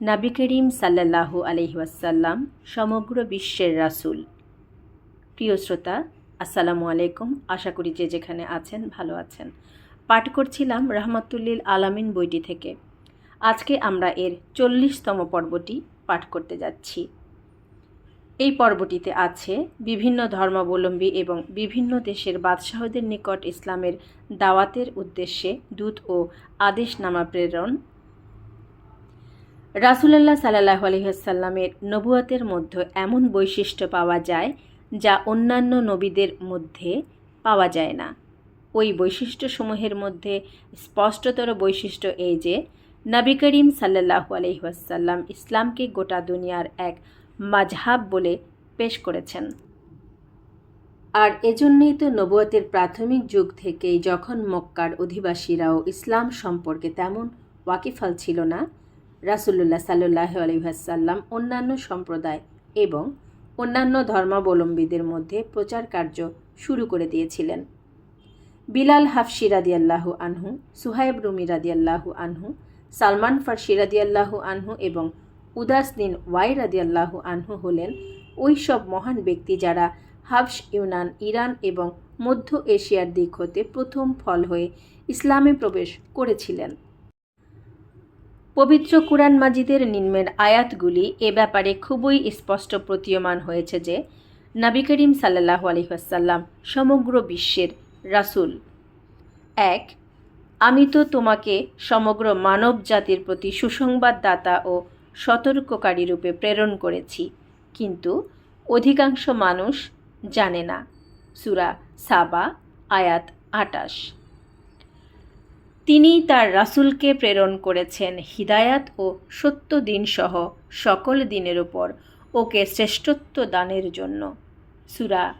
নাবি করিম সাল্লাল্লাহু আলহিহাসাল্লাম সমগ্র বিশ্বের রাসূল। প্রিয় শ্রোতা, আসসালামু আলাইকুম। আশা করি যে যেখানে আছেন, ভালো আছেন। পাঠ করছিলাম রহমতুল্লিল আলামিন বইটি থেকে। আজকে আমরা এর চল্লিশতম পর্বটি পাঠ করতে যাচ্ছি। এই পর্বটিতে আছে বিভিন্ন ধর্মাবলম্বী এবং বিভিন্ন দেশের বাদশাহদের নিকট ইসলামের দাওয়াতের উদ্দেশ্যে দূত ও আদেশনামা প্রেরণ রাসুলাল্লাহ সাল্লাহ আলহিহাসাল্লামের নবুয়াতের মধ্যে এমন বৈশিষ্ট্য পাওয়া যায় যা অন্যান্য নবীদের মধ্যে পাওয়া যায় না। ওই বৈশিষ্ট্যসমূহের মধ্যে স্পষ্টতর বৈশিষ্ট্য এই যে, নবী করিম সাল্লাহু আলহিহাসাল্লাম ইসলামকে গোটা দুনিয়ার এক মাঝহাব বলে পেশ করেছেন। আর এজন্যই তো নবুয়াতের প্রাথমিক যুগ থেকেই যখন মক্কার অধিবাসীরাও ইসলাম সম্পর্কে তেমন ওয়াকিফাল ছিল না রাসুল্লাহ সাল্লাহ আলহাসাল্লাম অন্যান্য সম্প্রদায় এবং অন্যান্য ধর্মাবলম্বীদের মধ্যে প্রচার কার্য শুরু করে দিয়েছিলেন। বিলাল হাফসি রাদিয়াল্লাহু আনহু, সুহাইব রুমি রাদিয়াল্লাহু আনহু, সালমান ফার্সি রাদিয়াল্লাহু আনহু এবং উদাসদিন ওয়াই রাদিয়াল্লাহু আনহু হলেন ওই সব মহান ব্যক্তি যারা হাফস ইউনান, ইরান এবং মধ্য এশিয়ার দিক হতে প্রথম ফল হয়ে ইসলামে প্রবেশ করেছিলেন। পবিত্র কুরআন মাজিদের নিম্নের আয়াতগুলি এ ব্যাপারে খুবই স্পষ্ট প্রতীয়মান হয়েছে যে, নবী করিম সাল্লাহ আলহিহাসাল্লাম সমগ্র বিশ্বের রাসুল। এক, আমি তো তোমাকে সমগ্র মানব জাতির প্রতি সুসংবাদদাতা ও সতর্ককারী রূপে প্রেরণ করেছি, কিন্তু অধিকাংশ মানুষ জানে না। সুরা সাবা, আয়াত আটাশ। তিনি তার রাসুলকে প্রেরণ করেছেন হিদায়াত ও সত্য দিনসহ সকল দিনের ওপর ওকে শ্রেষ্ঠত্ব দানের জন্য। সুরা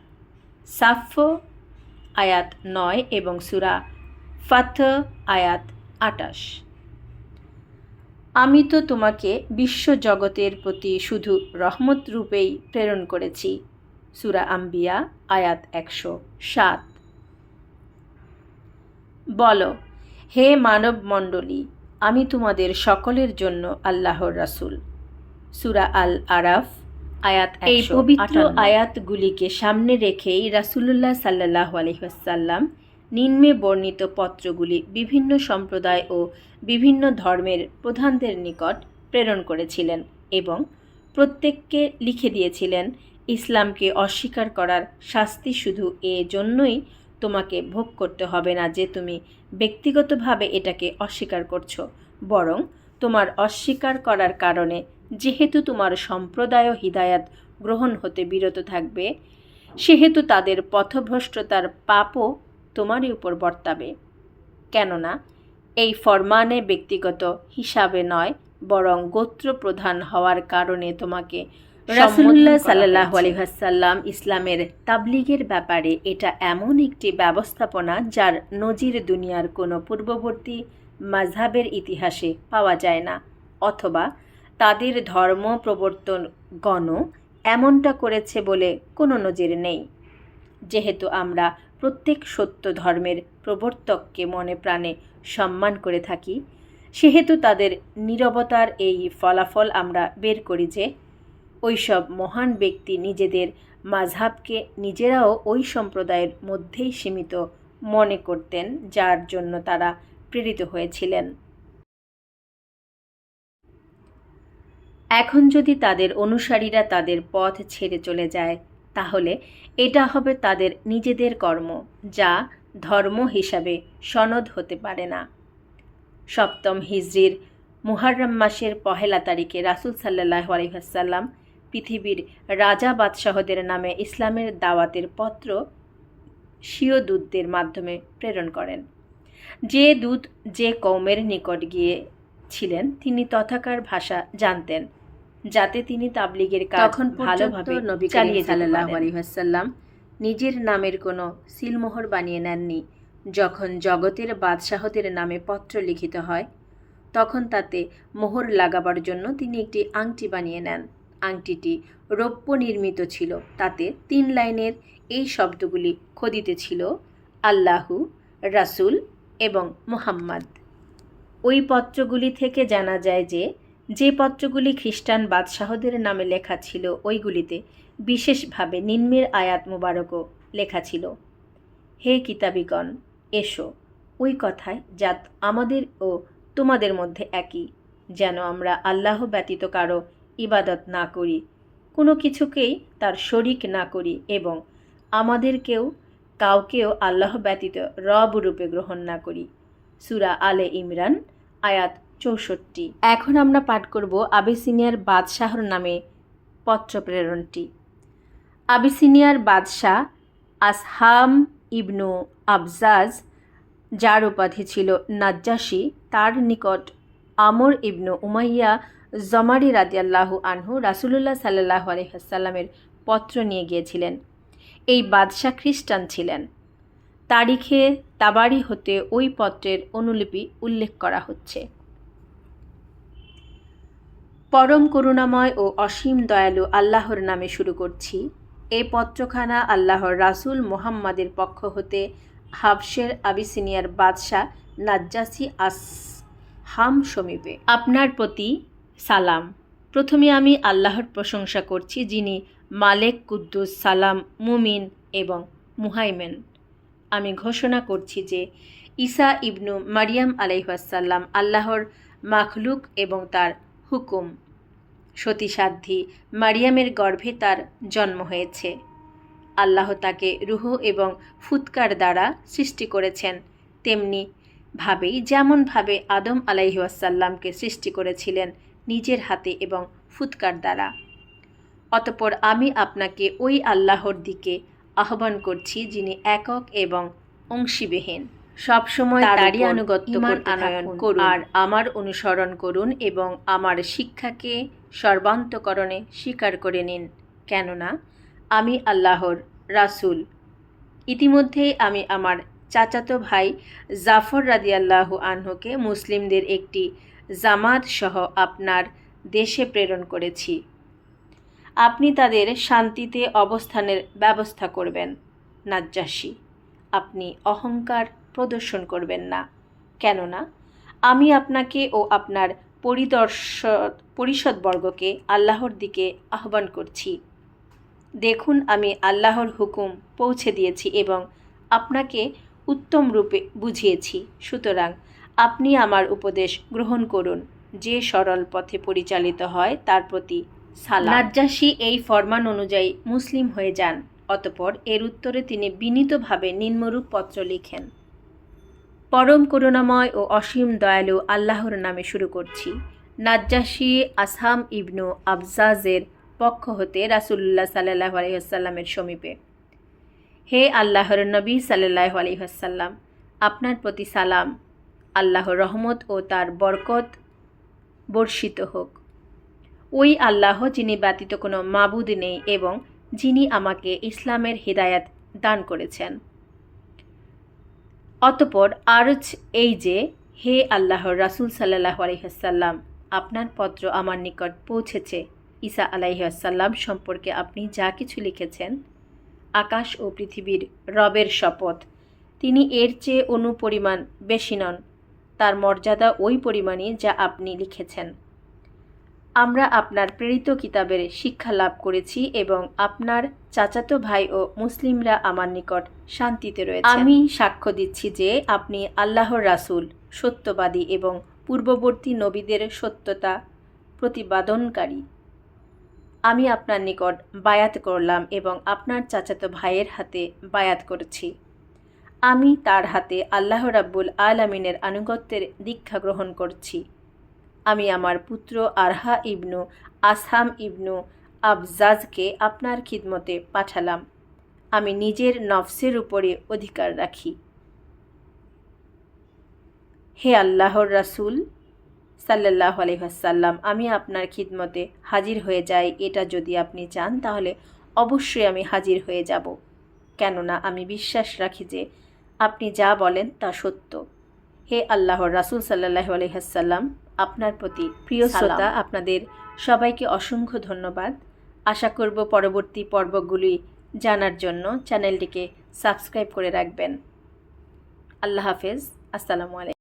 সাফ আয়াত নয় এবং সুরা ফাথ আয়াত আটাশ। আমি তো তোমাকে বিশ্বজগতের প্রতি শুধু রহমত রূপেই প্রেরণ করেছি। সুরা আম্বিয়া আয়াত একশো সাত। বলো হে মানব মণ্ডলী আমি তোমাদের সকলের জন্য আল্লাহর রাসুল। সুরা আল আরাফ আয়াত এই পবিত্র আয়াতগুলিকে সামনে রেখেই রাসুলুল্লাহ সাল্লাহ আলহিহাসাল্লাম নিম্নে বর্ণিত পত্রগুলি বিভিন্ন সম্প্রদায় ও বিভিন্ন ধর্মের প্রধানদের নিকট প্রেরণ করেছিলেন এবং প্রত্যেককে লিখে দিয়েছিলেন ইসলামকে অস্বীকার করার শাস্তি শুধু এ জন্যই তোমাকে ভোগ করতে হবে না যে তুমি ব্যক্তিগতভাবে এটাকে অস্বীকার করছ। বরং তোমার অস্বীকার করার কারণে যেহেতু তোমার সম্প্রদায় হিদায়াত গ্রহণ হতে বিরত থাকবে, সেহেতু তাদের পথভ্রষ্টতার পাপও তোমারই উপর বর্তাবে। কেননা, এই ফরমানে ব্যক্তিগত হিসাবে নয়, বরং গোত্র প্রধান হওয়ার কারণে তোমাকে রাসুল্লাহ সাল্লাহ আলহাসাল্লাম ইসলামের তাবলিগের ব্যাপারে এটা এমন একটি ব্যবস্থাপনা যার নজির দুনিয়ার কোনো পূর্ববর্তী মাঝহাবের ইতিহাসে পাওয়া যায় না অথবা তাদের ধর্ম প্রবর্তন গণ এমনটা করেছে বলে কোনো নজির নেই। যেহেতু আমরা প্রত্যেক সত্য ধর্মের প্রবর্তককে মনে প্রাণে সম্মান করে থাকি সেহেতু তাদের নীরবতার এই ফলাফল আমরা বের করি যে ওইসব মহান ব্যক্তি নিজেদের মাঝহাবকে নিজেরাও ওই সম্প্রদায়ের মধ্যেই সীমিত মনে করতেন, যার জন্য তারা প্রেরিত হয়েছিলেন। এখন যদি তাদের অনুসারীরা তাদের পথ ছেড়ে চলে যায়, তাহলে এটা হবে তাদের নিজেদের কর্ম, যা ধর্ম হিসাবে সনদ হতে পারে না। সপ্তম হিজরির মুহাররম মাসের পহেলা তারিখে রাসুল সাল্লাহ আলহাসাল্লাম পৃথিবীর রাজা বাদশাহদের নামে ইসলামের দাওয়াতের পত্র স্বীয় দূতদের মাধ্যমে প্রেরণ করেন। যে দূত যে কৌমের নিকট গিয়েছিলেন তিনি তথাকার ভাষা জানতেন যাতে তিনি তাবলিগের কাজ ভালোভাবে নবী চালিয়ে সাল্লাহ আলহাসাল্লাম নিজের নামের কোনো সিলমোহর বানিয়ে নেননি। যখন জগতের বাদশাহদের নামে পত্র লিখিত হয় তখন তাতে মোহর লাগাবার জন্য তিনি একটি আংটি বানিয়ে নেন। আংটিটি রৌপ্য নির্মিত ছিল। তাতে তিন লাইনের এই শব্দগুলি খোদিতে ছিল, আল্লাহু, রাসুল এবং মুহাম্মদ। ওই পত্রগুলি থেকে জানা যায় যে যে পত্রগুলি খ্রিস্টান বাদশাহদের নামে লেখা ছিল, ওইগুলিতে বিশেষভাবে নিম্নের আয়াত মুবারকও লেখা ছিল। হে কিতাবিগণ, এসো, ওই কথায় জাত আমাদের ও তোমাদের মধ্যে একই, যেন আমরা আল্লাহ ব্যতীত কারও ইবাদত না করি, কোনো কিছুকেই তার শরিক না করি এবং আমাদেরকেও, কাউকেও আল্লাহ ব্যতীত রব রূপে গ্রহণ না করি। সুরা আলে ইমরান, আয়াত চৌষট্টি। এখন আমরা পাঠ করব আবিসিনিয়ার বাদশাহর নামে পত্র প্রেরণটি আবিসিনিয়ার বাদশাহ আসহাম ইবনু আবজাজ, যার উপাধি ছিল নাজ্জাসী, তার নিকট আমর ইবনু উমাইয়া জমারি রাদিয়াল্লাহু আনহু রাসুলুল্লাহ সাল্লাহ আলহাসাল্লামের পত্র নিয়ে গিয়েছিলেন। এই বাদশাহ খ্রিস্টান ছিলেন। তারিখে তাবারি হতে ওই পত্রের অনুলিপি উল্লেখ করা হচ্ছে। পরম করুণাময় ও অসীম দয়ালু আল্লাহর নামে শুরু করছি। এই পত্রখানা আল্লাহর রাসুল মোহাম্মদের পক্ষ হতে হাফসের আবিসিনিয়ার বাদশাহ নাজ্জাসি আস হাম সমীপে। আপনার প্রতি সালাম। প্রথমে আমি আল্লাহর প্রশংসা করছি, যিনি মালেক কুদ্দুস, সালাম, মুমিন এবং মুহাইমেন। আমি ঘোষণা করছি যে, ঈসা ইবনু মারিয়াম আলাইহাসাল্লাম আল্লাহর মাখলুক এবং তার হুকুম। সতীসাধ্যী মারিয়ামের গর্ভে তার জন্ম হয়েছে। আল্লাহ তাকে রুহ এবং ফুৎকার দ্বারা সৃষ্টি করেছেন। তেমনি ভাবেই যেমনভাবে আদম আলাইহাসাল্লামকে সৃষ্টি করেছিলেন নিজের হাতে এবং ফুৎকার দ্বারা। অতপর আমি আপনাকে ওই আল্লাহর দিকে আহ্বান করছি যিনি একক এবং অংশীবিহীন। সবসময় তারই আনুগত্য আনয়ন করুন। আর আমার অনুসরণ করুন এবং আমার শিক্ষাকে সর্বান্তকরণে স্বীকার করে নিন। কেননা আমি আল্লাহর রাসুল। ইতিমধ্যেই আমি আমার চাচাতো ভাই জাফর রাদিয়াল্লাহু আনহুকে মুসলিমদের একটি জামাত সহ আপনার দেশে প্রেরণ করেছি। আপনি তাদের শান্তিতে অবস্থানের ব্যবস্থা করবেন, নাজ্জাসী। আপনি অহংকার প্রদর্শন করবেন না। কেননা, আমি আপনাকে ও আপনার পরিদর্শক পরিষদবর্গকে আল্লাহর দিকে আহ্বান করছি। দেখুন, আমি আল্লাহর হুকুম পৌঁছে দিয়েছি এবং আপনাকে উত্তম রূপে বুঝিয়েছি। সুতরাং আপনি আমার উপদেশ গ্রহণ করুন। যে সরল পথে পরিচালিত হয়, তার প্রতি সালাম। নাজ্জাসী এই ফরমান অনুযায়ী মুসলিম হয়ে যান। অতপর এর উত্তরে তিনি বিনীতভাবে নিম্নরূপ পত্র লিখেন। পরম করুণাময় ও অসীম দয়ালু আল্লাহর নামে শুরু করছি। নাজ্জাসী আসাম ইবনু আবজাজের পক্ষ হতে রাসুল্লাহ সাল্লাহ আলহিহাসাল্লামের সমীপে। হে আল্লাহর নবী সাল্লাহ আলহিহাসাল্লাম আপনার প্রতি সালাম। আল্লাহর রহমত ও তার বরকত বর্ষিত হোক। ওই আল্লাহ যিনি ব্যতীত কোনো মাবুদ নেই এবং যিনি আমাকে ইসলামের হৃদায়াত দান করেছেন। অতপর আরজ এই যে, হে আল্লাহর রাসুল সাল্লাহ আলহিহাসাল্লাম আপনার পত্র আমার নিকট পৌঁছেছে। ঈসা আলাইহাসাল্লাম সম্পর্কে আপনি যা কিছু লিখেছেন, আকাশ ও পৃথিবীর রবের শপথ, তিনি এর চেয়ে অনুপরিমাণ বেশি নন। তার মর্যাদা ওই পরিমাণই যা আপনি লিখেছেন। আমরা আপনার প্রেরিত কিতাবের শিক্ষা লাভ করেছি এবং আপনার চাচাতো ভাই ও মুসলিমরা আমার নিকট শান্তিতে রয়েছে। আমি সাক্ষ্য দিচ্ছি যে আপনি আল্লাহর রাসুল, সত্যবাদী এবং পূর্ববর্তী নবীদের সত্যতা প্রতিবাদনকারী আমি আপনার নিকট বায়াত করলাম এবং আপনার চাচাতো ভাইয়ের হাতে বায়াত করছি। আমি তার হাতে আল্লাহ রাব্বুল আলামিনের আনুগত্যের দীক্ষা গ্রহণ করছি। আমি আমার পুত্র আরহা ইবনু আসহাম ইবনু আবজাজকে আপনার খিদমতে পাঠালাম। আমি নিজের নফসের উপরে অধিকার রাখি। হে আল্লাহর রাসুল সাল্লাহ আলহাসাল্লাম আমি আপনার খিদমতে হাজির হয়ে যাই। এটা যদি আপনি চান, তাহলে অবশ্যই আমি হাজির হয়ে যাব। কেননা আমি বিশ্বাস রাখি যে আপনি যা বলেন তা সত্য। হে আল্লাহর রাসুল সাল্লাহ আলহাসাল্লাম আপনার প্রতি প্রিয় শ্রোতা আপনাদের সবাইকে অসংখ্য ধন্যবাদ। আশা করব পরবর্তী পর্বগুলি জানার জন্য চ্যানেলটিকে সাবস্ক্রাইব করে রাখবেন। আল্লাহ হাফেজ। আসসালামু আলাইকুম।